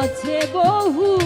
আছে বহু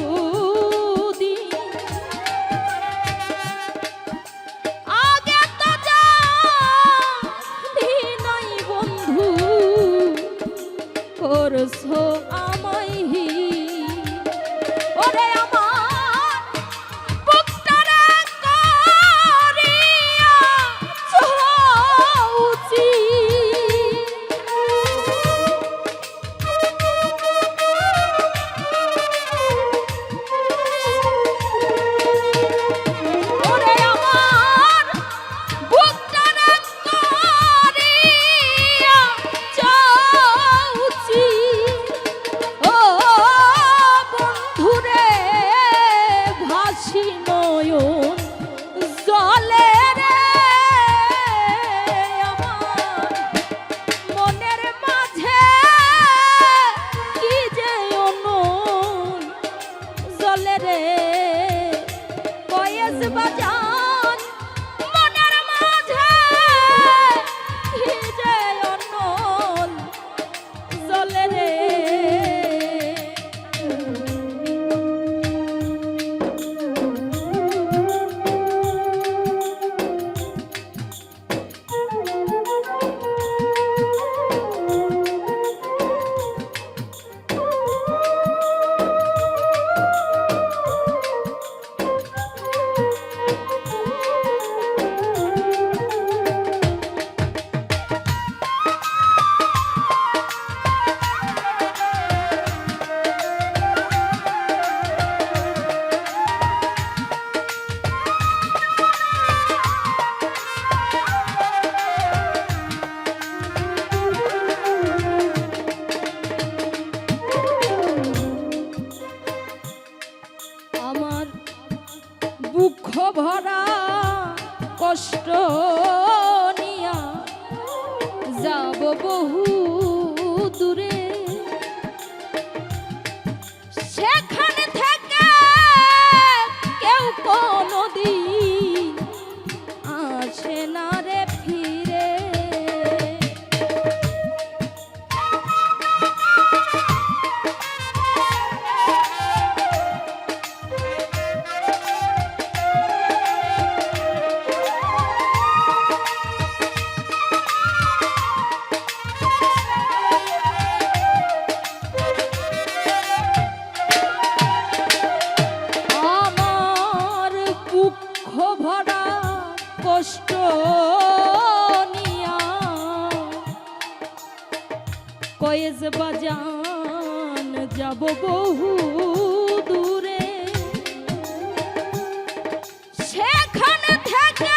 बजा দুঃখ ভরা কষ্ট নিয়া যাব বহু যাব বহু দূরে। সেখানে থেকে